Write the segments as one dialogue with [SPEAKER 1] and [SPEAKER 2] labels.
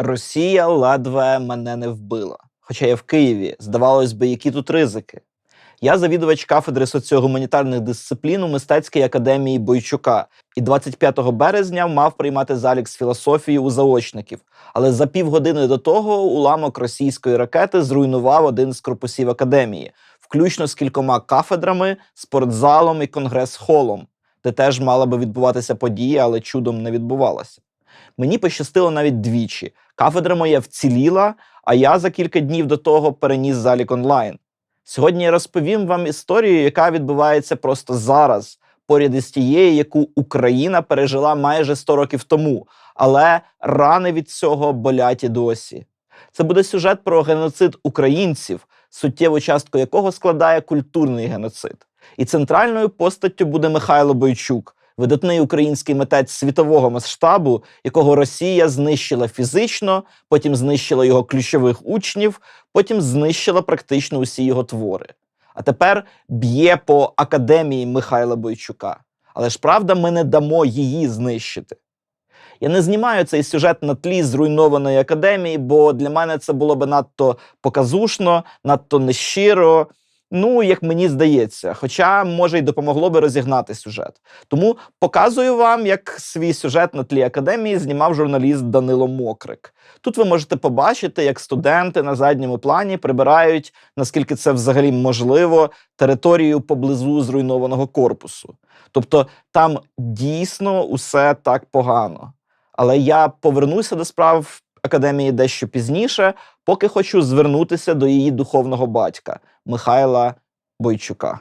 [SPEAKER 1] Росія ледве мене не вбила. Хоча я в Києві, здавалось би, які тут ризики. Я завідувач кафедри соціогуманітарних дисциплін у мистецькій академії Бойчука і 25 березня мав приймати залік з філософії у заочників. Але за півгодини до того уламок російської ракети зруйнував один з корпусів академії, включно з кількома кафедрами, спортзалом і конгрес-холом, де теж мала би відбуватися подія, але чудом не відбувалася. Мені пощастило навіть двічі. Кафедра моя вціліла, а я за кілька днів до того переніс залік онлайн. Сьогодні я розповім вам історію, яка відбувається просто зараз, поряд із тією, яку Україна пережила майже 100 років тому, але рани від цього болять і досі. Це буде сюжет про геноцид українців, суттєву частку якого складає культурний геноцид. І центральною постаттю буде Михайло Бойчук, видатний український митець світового масштабу, якого Росія знищила фізично, потім знищила його ключових учнів, потім знищила практично усі його твори. А тепер б'є по академії Михайла Бойчука. Але ж правда, ми не дамо її знищити. Я не знімаю цей сюжет на тлі зруйнованої академії, бо для мене це було би надто показушно, надто нещиро. Ну, як мені здається, хоча може й допомогло би розігнати сюжет. Тому показую вам, як свій сюжет на тлі академії знімав журналіст Данило Мокрик. Тут ви можете побачити, як студенти на задньому плані прибирають, наскільки це взагалі можливо, територію поблизу зруйнованого корпусу. Тобто там дійсно усе так погано. Але я повернуся до справ академії дещо пізніше, поки хочу звернутися до її духовного батька Михайла Бойчука.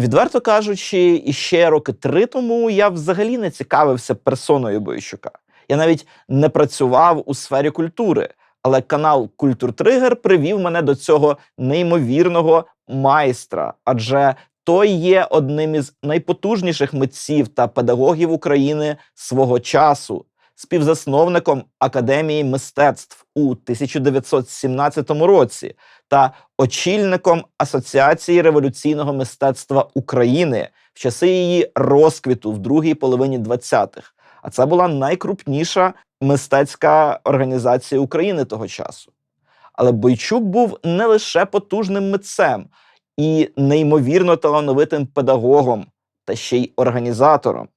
[SPEAKER 1] Відверто кажучи, іще роки три тому я взагалі не цікавився персоною Бойчука. Я навіть не працював у сфері культури, але канал Культуртригер привів мене до цього неймовірного майстра, адже той є одним із найпотужніших митців та педагогів України свого часу, співзасновником Академії мистецтв у 1917 році та очільником Асоціації революційного мистецтва України в часи її розквіту в другій половині 20-х. А це була найкрупніша мистецька організація України того часу. Але Бойчук був не лише потужним митцем і неймовірно талановитим педагогом, та ще й організатором.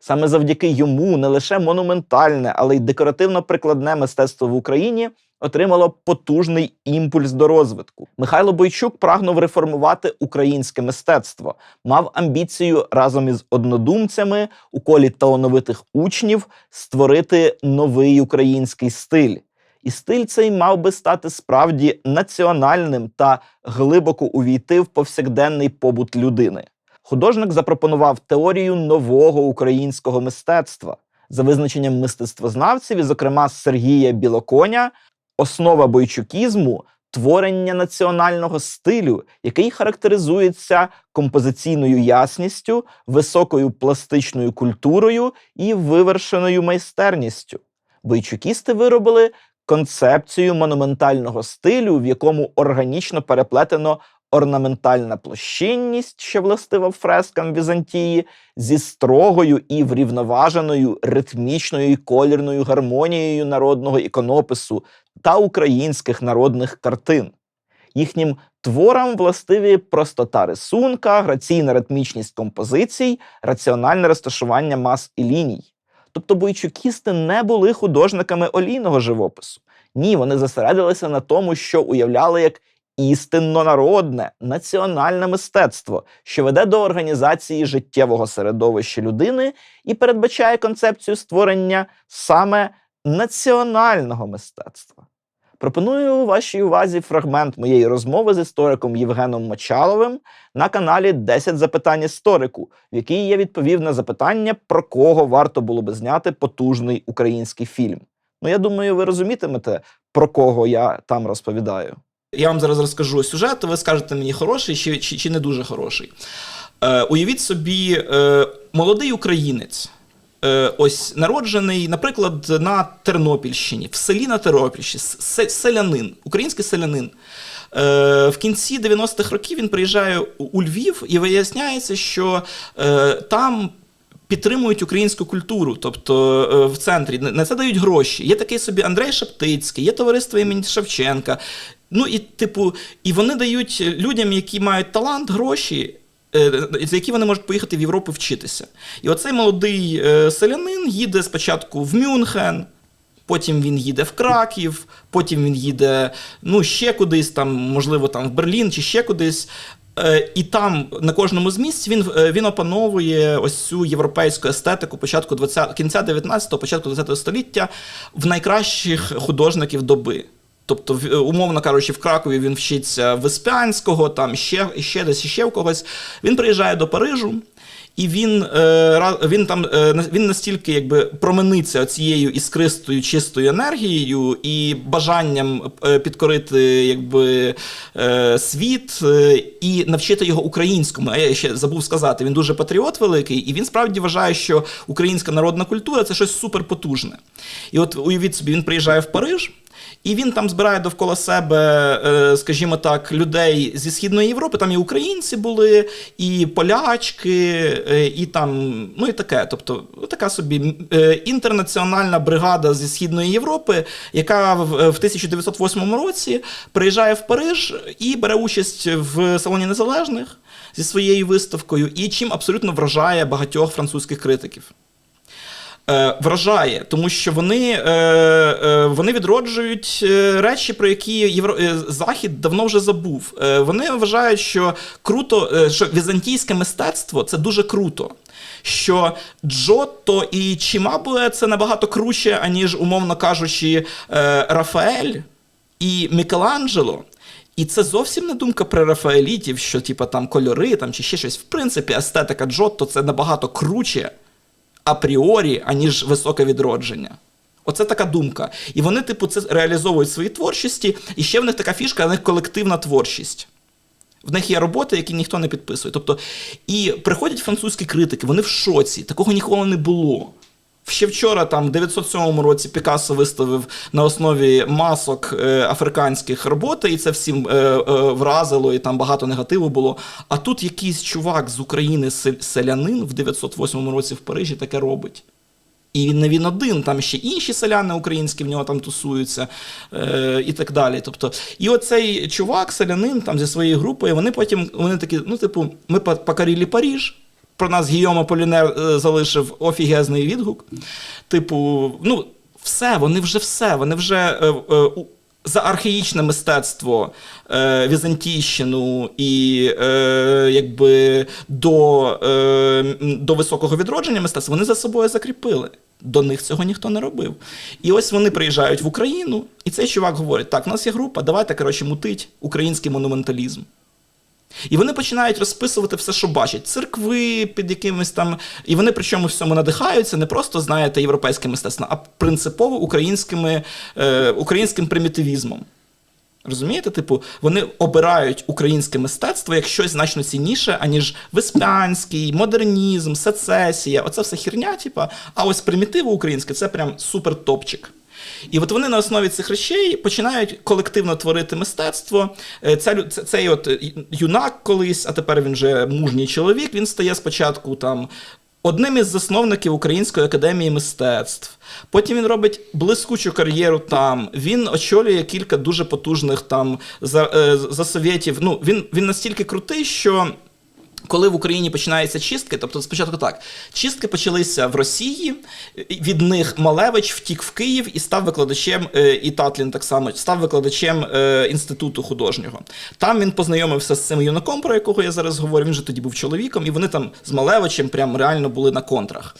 [SPEAKER 1] Саме завдяки йому не лише монументальне, але й декоративно-прикладне мистецтво в Україні отримало потужний імпульс до розвитку. Михайло Бойчук прагнув реформувати українське мистецтво, мав амбіцію разом із однодумцями у колі талановитих учнів створити новий український стиль. І стиль цей мав би стати справді національним та глибоко увійти в повсякденний побут людини. Художник запропонував теорію нового українського мистецтва за визначенням мистецтвознавців, і, зокрема Сергія Білоконя, основа бойчукізму творення національного стилю, який характеризується композиційною ясністю, високою пластичною культурою і вивершеною майстерністю. Бойчукісти виробили концепцію монументального стилю, в якому органічно переплетено орнаментальна площинність, що властива фрескам Візантії, зі строгою і врівноваженою ритмічною і колірною гармонією народного іконопису та українських народних картин. Їхнім творам властиві простота рисунка, граційна ритмічність композицій, раціональне розташування мас і ліній. Тобто бойчукісти не були художниками олійного живопису. Ні, вони зосередилися на тому, що уявляли як істинно народне національне мистецтво, що веде до організації життєвого середовища людини і передбачає концепцію створення саме національного мистецтва. Пропоную вашій увазі фрагмент моєї розмови з істориком Євгеном Мочаловим на каналі «10 запитань історику, в якій я відповів на запитання, про кого варто було би зняти потужний український фільм. Ну, я думаю, ви розумітимете, про кого я там розповідаю.
[SPEAKER 2] Я вам зараз розкажу сюжет, ви скажете мені хороший чи, чи, чи не дуже хороший. Е, Уявіть собі, е, молодий українець, е, ось народжений, наприклад, на Тернопільщині, в селі на Тернопільщині, селянин, український селянин. Е, в кінці 90-х років він приїжджає у- Львів і виясняється, що е, там
[SPEAKER 1] підтримують українську культуру, тобто в центрі на це дають гроші. Є такий собі Андрей Шептицький, є товариство імені Шевченка. Ну і типу, і вони дають людям, які мають талант, гроші. е, За які вони можуть поїхати в Європу вчитися. І оцей молодий е, селянин їде спочатку в Мюнхен, потім він їде в Краків, потім він їде ну, ще кудись, там, можливо, там в Берлін чи ще кудись. Е, І там на кожному з місць він, е, він опановує ось цю європейську естетику початку 20, кінця 19-го, початку 20-го століття в найкращих художників доби. Тобто, е, умовно кажучи, в Кракові він вчиться Веспянського, там ще, ще десь ще в когось. Він приїжджає до Парижу. І він, е, він там е, він настільки якби промениться цією іскристою чистою енергією і бажанням підкорити якби, світ і навчити його українському. А я ще забув сказати, він дуже патріот великий, і він справді вважає, що українська народна культура це щось суперпотужне. І от уявіть собі, він приїжджає в Париж. І він там збирає довкола себе, е, скажімо так, людей зі Східної Європи. Там і українці були, і полячки, е, і там, ну і таке. Тобто, така собі е, інтернаціональна бригада зі Східної Європи, яка в 1908 році приїжджає в Париж і бере участь в Салоні Незалежних зі своєю виставкою, і чим абсолютно вражає багатьох французьких критиків. Е, вражає, тому що вони, е, е, вони відроджують речі, про які Євро... Захід давно вже забув. Вони вважають, що круто, що візантійське мистецтво це дуже круто. Що Джотто і Чімабуе це набагато круче, аніж, умовно кажучи, Рафаель і Мікеланджело. І це зовсім не думка про Рафаелітів, що типа там кольори там, чи ще щось. В принципі, естетика Джотто це набагато круче апріорі, аніж високе відродження. Оце така думка. І вони, типу, це реалізовують в своїй творчості, і ще в них така фішка, в них колективна творчість. В них є роботи, які ніхто не підписує. Тобто, і приходять французькі критики, вони в шоці, такого ніколи не було. Ще вчора, там, в 907 році, Пікассо виставив на основі масок е, африканських роботи, і це всім е, е, вразило, і там багато негативу було. А тут якийсь чувак з України, селянин, в 908 році в Парижі таке робить. І не він один, там ще інші селяни українські в нього там тусуються е, і так далі. Тобто, і оцей чувак, селянин там зі своєю групою, вони потім вони такі, ну, типу, ми по- покорили Париж. Про нас Гійома Полінер е, залишив офігезний відгук. Типу, ну, все, вони вже все, вони вже е, е, за архаїчне мистецтво, Візантійщину і якби до, до високого відродження мистецтва вони за собою закріпили. До них цього ніхто не робив. І ось вони приїжджають в Україну, і цей чувак говорить: так, в нас є група, давайте, коротше, мутить український монументалізм. І вони починають розписувати все, що бачать. Церкви під якимись там. І вони причому всьому надихаються не просто, знаєте, європейським мистецтвом, а принципово українськими, е, українським примітивізмом. Розумієте? Типу, вони обирають українське мистецтво як щось значно цінніше, аніж веспянський, модернізм, сецесія. Оце все херня, типа, а ось примітиво українське це прям супер топчик. І от вони на основі цих речей починають колективно творити мистецтво. Е, Ця, це- цей от юнак колись, а тепер він вже мужній чоловік. Він стає спочатку там. Одним із засновників Української академії мистецтв. Потім він робить блискучу кар'єру там. Він очолює кілька дуже потужних там за, е, за совєтів. Ну, він, він настільки крутий, що коли в Україні починаються чистки, тобто спочатку так, чистки почалися в Росії, від них Малевич втік в Київ і став викладачем, е, і Татлін так само став викладачем е, інституту художнього. Там він познайомився з цим юнаком, про якого я зараз говорю. Він же тоді був чоловіком, і вони там з Малевичем прям реально були на контрах.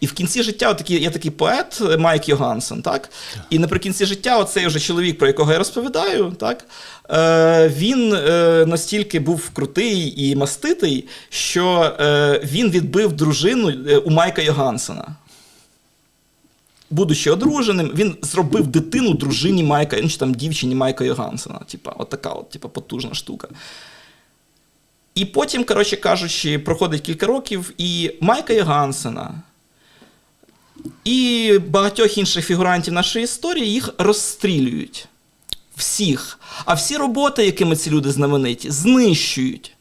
[SPEAKER 1] І в кінці життя отакий, є такий поет е, Майк Йогансен, так? І наприкінці життя, оцей вже чоловік, про якого я розповідаю, так? Е, він е, настільки був крутий і маститий, що е, він відбив дружину е, у Майка Йогансена. Будучи одруженим, він зробив дитину дружині Майка, ну, чи там дівчині Майка Йогансена. Типа, от от, типа, потужна штука. І потім, коротше кажучи, проходить кілька років, і Майка Йогансена і багатьох інших фігурантів нашої історії їх розстрілюють. Всіх. А всі роботи, якими ці люди знамениті, знищують.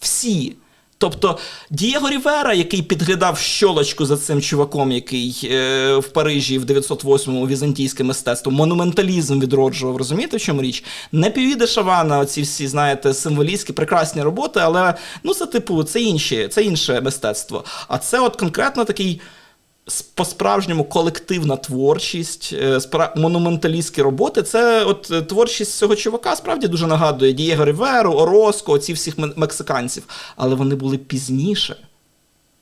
[SPEAKER 1] Всі. Тобто Дієго Рівера, який підглядав щолочку за цим чуваком, який е, в Парижі в 908-му візантійське мистецтво, монументалізм відроджував, розумієте, в чому річ? Не Півіде Шавана, оці всі, знаєте, символістські, прекрасні роботи, але ну це типу, це інші, це інше мистецтво. А це от конкретно такий по-справжньому колективна творчість, е, монументалістські роботи. Це от е, творчість цього чувака справді дуже нагадує Дієго Риверу, Ороско, оці всіх мексиканців. Але вони були пізніше,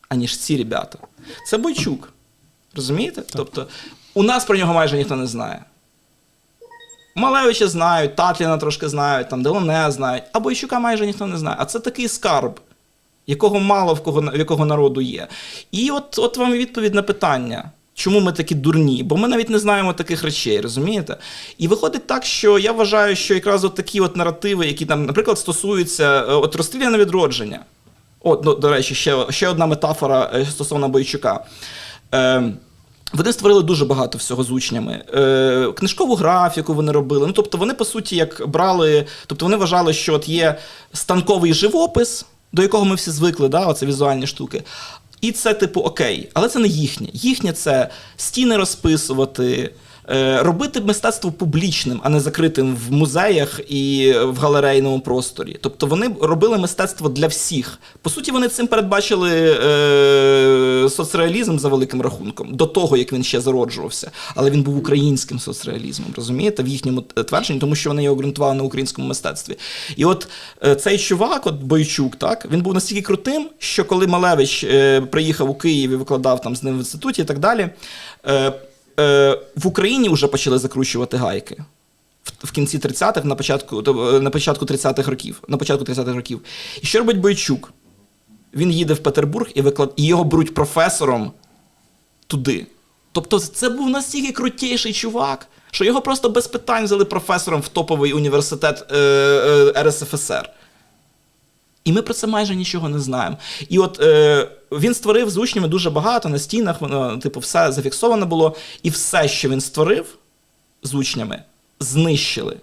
[SPEAKER 1] аніж ці ребята. Це Бойчук. Розумієте? Тобто, у нас про нього майже ніхто не знає. Малевича знають, Татліна трошки знають, там Делоне знають, а Бойчука майже ніхто не знає. А це такий скарб, якого мало в кого в якого народу є. І от, от вам відповідь на питання. Чому ми такі дурні? Бо ми навіть не знаємо таких речей, розумієте? І виходить так, що я вважаю, що якраз от такі от наративи, які там, наприклад, стосуються е, от розстріляне відродження. От, ну, до речі, ще, ще одна метафора е, стосовно Бойчука. Е, вони створили дуже багато всього з учнями. Е, книжкову графіку вони робили. Ну, тобто, вони, по суті, як брали, тобто вони вважали, що от є станковий живопис, до якого ми всі звикли, да, оце візуальні штуки. І це, типу, окей, але це не їхнє. Їхнє це стіни розписувати, робити мистецтво публічним, а не закритим в музеях і в галерейному просторі. Тобто вони робили мистецтво для всіх. По суті, вони цим передбачили е, соцреалізм за великим рахунком, до того, як він ще зароджувався. Але він був українським соцреалізмом, розумієте, в їхньому е, твердженні, тому що вони його ґрунтували на українському мистецтві. І от е, цей чувак, от Бойчук, так, він був настільки крутим, що коли Малевич е, приїхав у Київ і викладав там з ним в інституті і так далі. Е, е, в Україні вже почали закручувати гайки. В, кінці 30-х, на початку, е, на початку 30-х років. На початку 30-х років. І що робить Бойчук? Він їде в Петербург і, виклад... і його беруть професором туди. Тобто це був настільки крутіший чувак, що його просто без питань взяли професором в топовий університет е, е, РСФСР. І ми про це майже нічого не знаємо. І от е, він створив з учнями дуже багато на стінах, воно, типу, все зафіксовано було. І все, що він створив з учнями, знищили.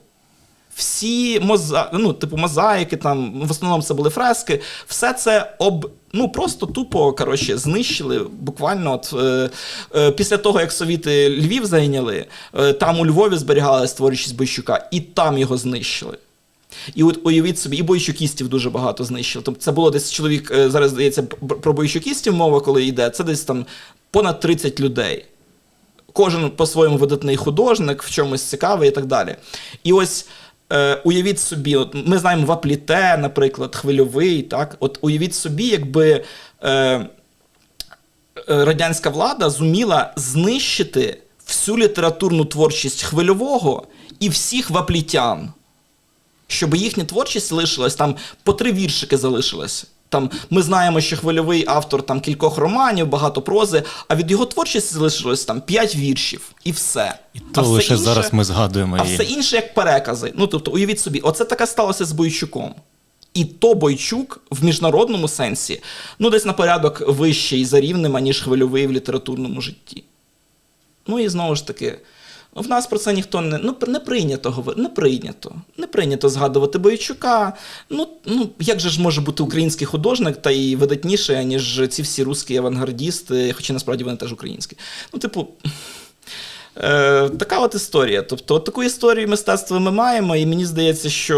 [SPEAKER 1] Всі моза... ну, типу, мозаїки, там, в основному це були фрески, все це об... ну, просто тупо коротше, знищили. Буквально от, е, е, після того, як совіти Львів зайняли, е, там у Львові зберігалась творчість Бойчука, і там його знищили. І от уявіть собі, і бойчукістів дуже багато знищили. Тобто це було десь чоловік, е, зараз здається, про бойчукістів мова, коли йде, це десь там понад 30 людей. Кожен по-своєму видатний художник, в чомусь цікавий і так далі. І ось е, уявіть собі, от ми знаємо Вапліте, наприклад, хвильовий. Так? От уявіть собі, якби е, е, радянська влада зуміла знищити всю літературну творчість хвильового і всіх ваплітян щоб їхня творчість лишилась там по три віршики залишилось. Там ми знаємо, що хвильовий автор там кількох романів, багато прози, а від його творчості залишилось там п'ять віршів і все.
[SPEAKER 3] І
[SPEAKER 1] А
[SPEAKER 3] то
[SPEAKER 1] все
[SPEAKER 3] лише
[SPEAKER 1] інше-
[SPEAKER 3] зараз ми згадуємо
[SPEAKER 1] А
[SPEAKER 3] її.
[SPEAKER 1] все інше як перекази. Ну тобто, уявіть собі, оце таке сталося з Бойчуком. І то Бойчук в міжнародному сенсі, ну десь на порядок вищий за рівнем, аніж хвильовий в літературному житті. Ну і знову ж таки, в нас про це ніхто не, ну, не прийнято говорити, не прийнято. Не прийнято згадувати Бойчука. Ну, ну, як же ж може бути український художник та й видатніший, ніж ці всі русські авангардісти, хоча насправді вони теж українські. Ну, типу. Е, така от історія. Тобто, от таку історію мистецтва ми маємо, і мені здається, що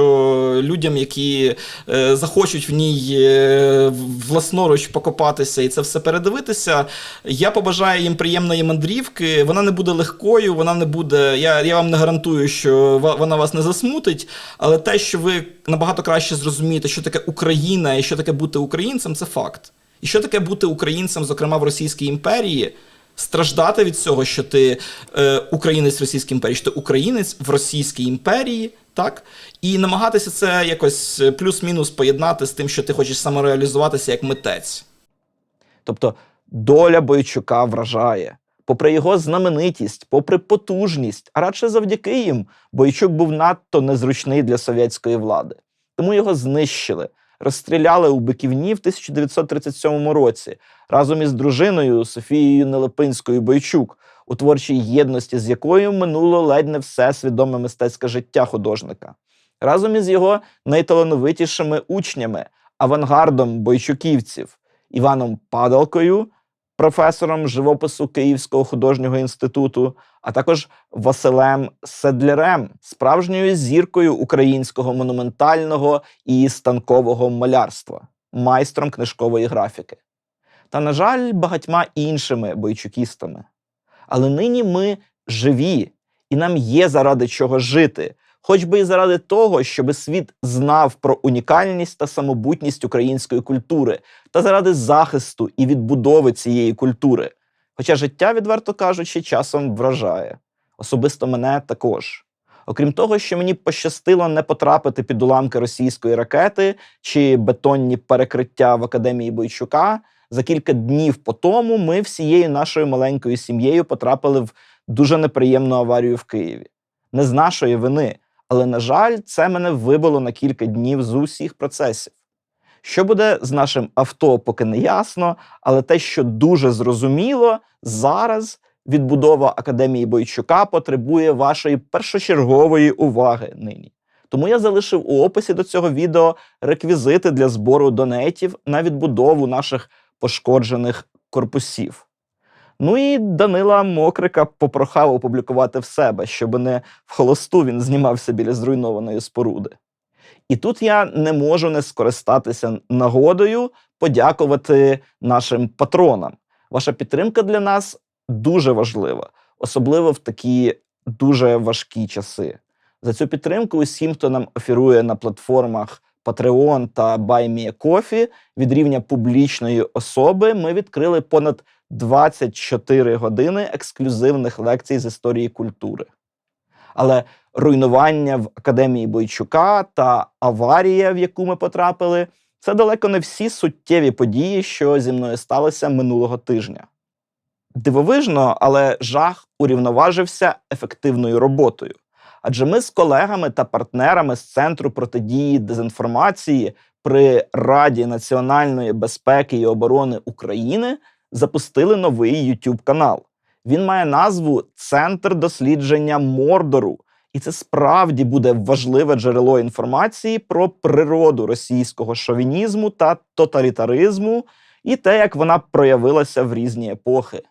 [SPEAKER 1] людям, які е, захочуть в ній е, власноруч покопатися і це все передивитися, я побажаю їм приємної мандрівки. Вона не буде легкою, вона не буде. Я, я вам не гарантую, що вона вас не засмутить, але те, що ви набагато краще зрозумієте, що таке Україна і що таке бути українцем, це факт. І що таке бути українцем, зокрема в Російській імперії страждати від цього, що ти е, українець в Російській імперії, що ти українець в Російській імперії, так? І намагатися це якось е, плюс-мінус поєднати з тим, що ти хочеш самореалізуватися як митець.
[SPEAKER 4] Тобто доля Бойчука вражає. Попри його знаменитість, попри потужність, а радше завдяки їм, Бойчук був надто незручний для совєтської влади. Тому його знищили, розстріляли у Биківні в 1937 році разом із дружиною Софією Нелепинською Бойчук, у творчій єдності з якою минуло ледь не все свідоме мистецьке життя художника, разом із його найталановитішими учнями
[SPEAKER 1] авангардом бойчуківців Іваном Падалкою, професором живопису Київського художнього інституту, а також Василем Седлярем, справжньою зіркою українського монументального і станкового малярства, майстром книжкової графіки. Та, на жаль, багатьма іншими бойчукістами. Але нині ми живі, і нам є заради чого жити, хоч би і заради того, щоби світ знав про унікальність та самобутність української культури, та заради захисту і відбудови цієї культури. Хоча життя, відверто кажучи, часом вражає. Особисто мене також. Окрім того, що мені пощастило не потрапити під уламки російської ракети чи бетонні перекриття в академії Бойчука, за кілька днів по тому ми всією нашою маленькою сім'єю потрапили в дуже неприємну аварію в Києві. Не з нашої вини, але, на жаль, це мене вибило на кілька днів з усіх процесів. Що буде з нашим авто, поки не ясно, але те, що дуже зрозуміло, зараз відбудова Академії Бойчука потребує вашої першочергової уваги нині. Тому я залишив у описі до цього відео реквізити для збору донейтів на відбудову наших пошкоджених корпусів. Ну і Данила Мокрика попрохав опублікувати в себе, щоб не в холосту він знімався біля зруйнованої споруди. І тут я не можу не скористатися нагодою подякувати нашим патронам. Ваша підтримка для нас дуже важлива, особливо в такі дуже важкі часи. За цю підтримку усім, хто нам офірує на платформах Patreon та BuyMeACoffee від рівня публічної особи, ми відкрили понад 24 години ексклюзивних лекцій з історії культури. Але руйнування в академії Бойчука та аварія, в яку ми потрапили, це далеко не всі суттєві події, що зі мною сталися минулого тижня. Дивовижно, але жах урівноважився ефективною роботою. Адже ми з колегами та партнерами з Центру протидії дезінформації при Раді національної безпеки і оборони України запустили новий YouTube канал. Він має назву Центр дослідження Мордору, і це справді буде важливе джерело інформації про природу російського шовінізму та тоталітаризму і те, як вона проявилася в різні епохи.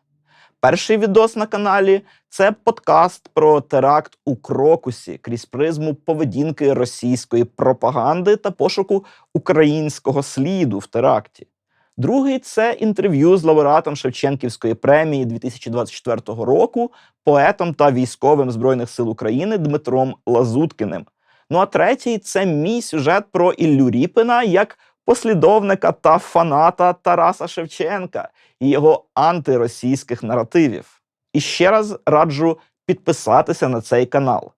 [SPEAKER 1] Перший відос на каналі це подкаст про теракт у Крокусі крізь призму поведінки російської пропаганди та пошуку українського сліду в теракті. Другий це інтерв'ю з лауреатом Шевченківської премії 2024 року, поетом та військовим Збройних сил України Дмитром Лазуткіним. Ну а третій це мій сюжет про Іллю Ріпина як послідовника та фаната Тараса Шевченка і його антиросійських наративів. І ще раз раджу підписатися на цей канал.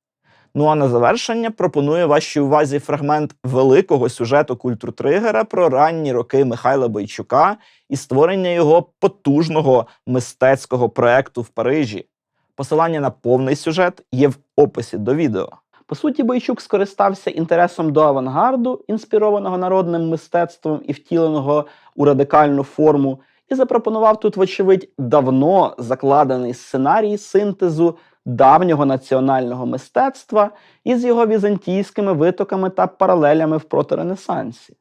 [SPEAKER 1] Ну а на завершення пропоную вашій увазі фрагмент великого сюжету культуртригера про ранні роки Михайла Бойчука і створення його потужного мистецького проекту в Парижі. Посилання на повний сюжет є в описі до відео. По суті, Бойчук скористався інтересом до авангарду, інспірованого народним мистецтвом і втіленого у радикальну форму, і запропонував тут, вочевидь, давно закладений сценарій синтезу давнього національного мистецтва із його візантійськими витоками та паралелями в проторенесансі.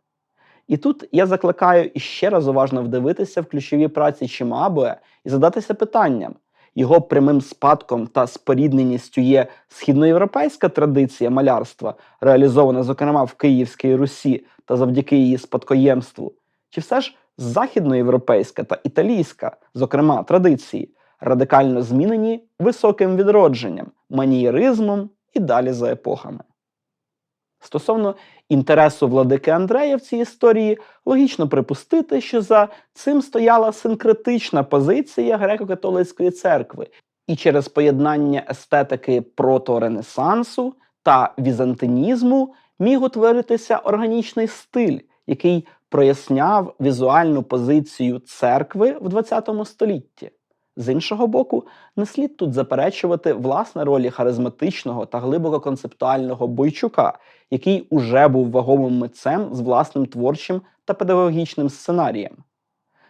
[SPEAKER 1] І тут я закликаю іще раз уважно вдивитися в ключові праці Чимабуе і задатися питанням. Його прямим спадком та спорідненістю є східноєвропейська традиція малярства, реалізована, зокрема, в Київській Русі та завдяки її спадкоємству, чи все ж західноєвропейська та італійська, зокрема, традиції, радикально змінені високим відродженням, манієризмом і далі за епохами. Стосовно інтересу владики Андрея в цій історії, логічно припустити, що за цим стояла синкретична позиція греко-католицької церкви, і через поєднання естетики проторенесансу та візантинізму міг утворитися органічний стиль, який проясняв візуальну позицію церкви в ХХ столітті. З іншого боку, не слід тут заперечувати власне ролі харизматичного та глибоко концептуального Бойчука, який уже був вагомим митцем з власним творчим та педагогічним сценарієм.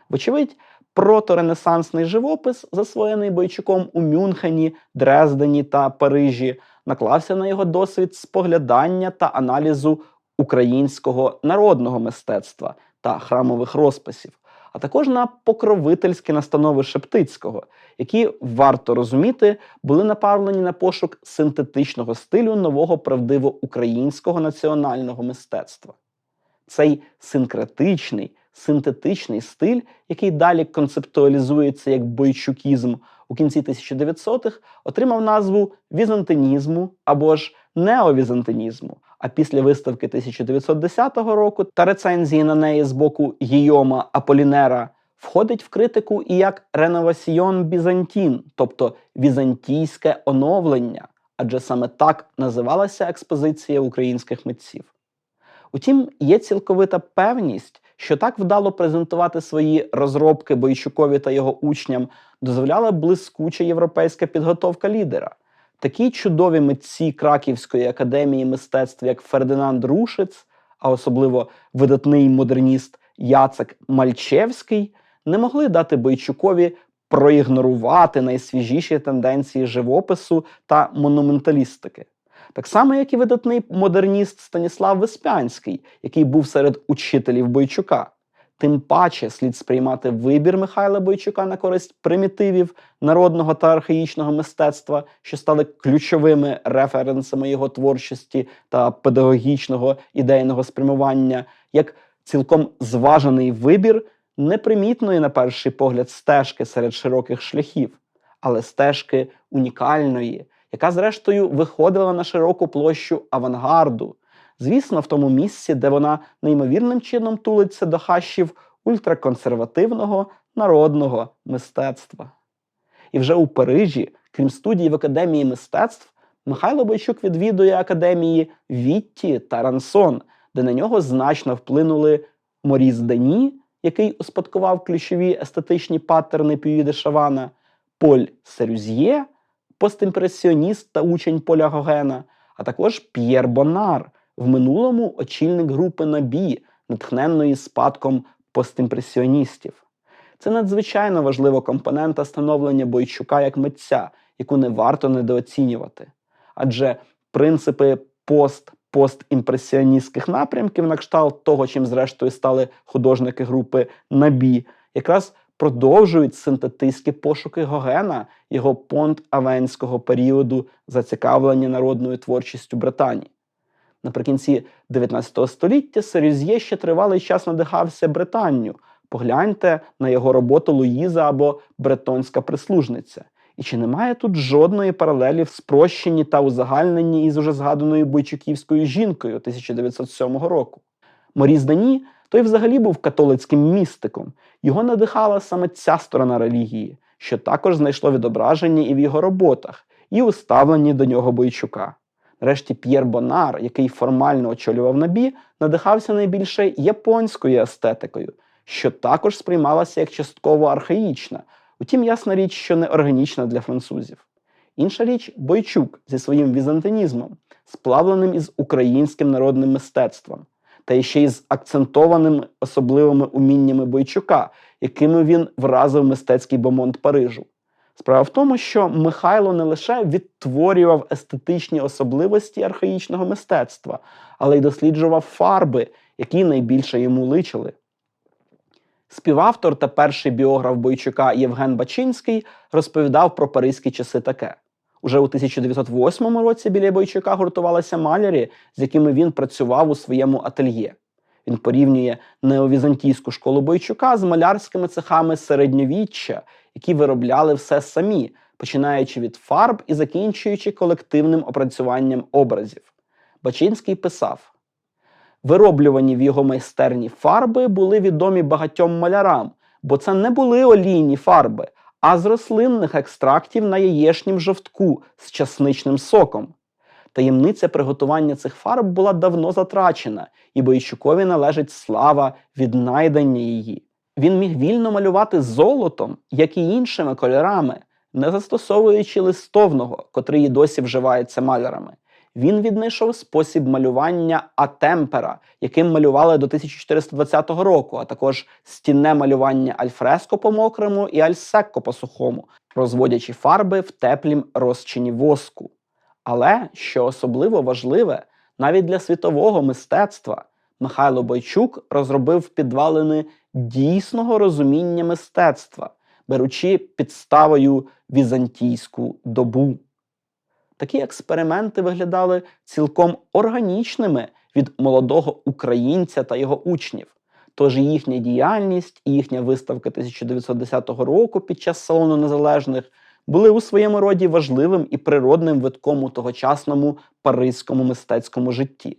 [SPEAKER 1] Вочевидь, проторенесансний живопис, засвоєний Бойчуком у Мюнхені, Дрездені та Парижі, наклався на його досвід споглядання та аналізу українського народного мистецтва та храмових розписів, а також на покровительські настанови Шептицького, які варто розуміти, були направлені на пошук синтетичного стилю нового правдиво українського національного мистецтва. Цей синкретичний, синтетичний стиль, який далі концептуалізується як бойчукізм у кінці 1900-х, отримав назву візантинізму або ж неовізантинізму. А після виставки 1910 року та рецензії на неї з боку Гійома Аполінера входить в критику і як реновасіон Бізантін, тобто візантійське оновлення, адже саме так називалася експозиція українських митців. Утім, є цілковита певність, що так вдало презентувати свої розробки Бойчукові та його учням дозволяла блискуча європейська підготовка лідера. Такі чудові митці Краківської академії мистецтв, як Фердинанд Рушиц, а особливо видатний модерніст Яцек Мальчевський, не могли дати Бойчукові проігнорувати найсвіжіші тенденції живопису та монументалістики. Так само, як і видатний модерніст Станіслав Веспянський, який був серед учителів Бойчука. Тим паче слід сприймати вибір Михайла Бойчука на користь примітивів народного та архаїчного мистецтва, що стали ключовими референсами його творчості та педагогічного ідейного спрямування, як цілком зважений вибір непримітної, на перший погляд, стежки серед широких шляхів, але стежки унікальної, яка, зрештою, виходила на широку площу авангарду. Звісно, в тому місці, де вона неймовірним чином тулиться до хащів ультраконсервативного народного мистецтва. І вже у Парижі, крім студії в Академії мистецтв, Михайло Бойчук відвідує академії Вітті та Рансон, де на нього значно вплинули Моріс Дені, який успадкував ключові естетичні паттерни Пюї Шавана, Поль Серюзьє, постімпресіоніст та учень Поля Гогена, а також П'єр Бонар, в минулому очільник групи Набі, натхненної спадком постімпресіоністів. Це надзвичайно важлива компонента становлення Бойчука як митця, яку не варто недооцінювати. Адже принципи пост постімпресіоністських напрямків, на кшталт того, чим зрештою стали художники групи Набі, якраз продовжують синтетистські пошуки Гогена, його понт-авенського періоду зацікавлення народною творчістю Британії. Наприкінці 19 століття Серюз'є ще тривалий час надихався Британню. Погляньте на його роботу Луїза або Бретонська прислужниця. І чи немає тут жодної паралелі в спрощенні та узагальненні із уже згаданою Бойчуківською жінкою 1907 року? Моріс Дані той взагалі був католицьким містиком. Його надихала саме ця сторона релігії, що також знайшло відображення і в його роботах, і у ставленні до нього Бойчука. Нарешті П'єр Бонар, який формально очолював набі, надихався найбільше японською естетикою, що також сприймалася як частково архаїчна, утім, ясна річ, що не органічна для французів. Інша річ Бойчук зі своїм візантинізмом, сплавленим із українським народним мистецтвом, та ще й з акцентованими особливими уміннями Бойчука, якими він вразив мистецький бомонд Парижу. Справа в тому, що Михайло не лише відтворював естетичні особливості архаїчного мистецтва, але й досліджував фарби, які найбільше йому личили. Співавтор та перший біограф Бойчука Євген Бачинський розповідав про паризькі часи таке. Уже у 1908 році біля Бойчука гуртувалися малярі, з якими він працював у своєму ательє. Він порівнює неовізантійську школу Бойчука з малярськими цехами середньовіччя, які виробляли все самі, починаючи від фарб і закінчуючи колективним опрацюванням образів. Бачинський писав: вироблювані в його майстерні фарби були відомі багатьом малярам, бо це не були олійні фарби, а з рослинних екстрактів на яєшнім жовтку з часничним соком. Таємниця приготування цих фарб була давно затрачена, і Бойчукові належить слава віднайдення її. Він міг вільно малювати золотом, як і іншими кольорами, не застосовуючи листовного, котрий і досі вживається малярами. Він віднайшов спосіб малювання атемпера, яким малювали до 1420 року, а також стінне малювання альфреско по мокрому і альсекко по сухому, розводячи фарби в теплім розчині воску. Але, що особливо важливе, Навіть для світового мистецтва Михайло Бойчук розробив підвалини дійсного розуміння мистецтва, беручи підставою візантійську добу. Такі експерименти виглядали цілком органічними від молодого українця та його учнів. Тож їхня діяльність і їхня виставка 1910 року під час салону незалежних були у своєму роді важливим і природним витком у тогочасному паризькому мистецькому житті.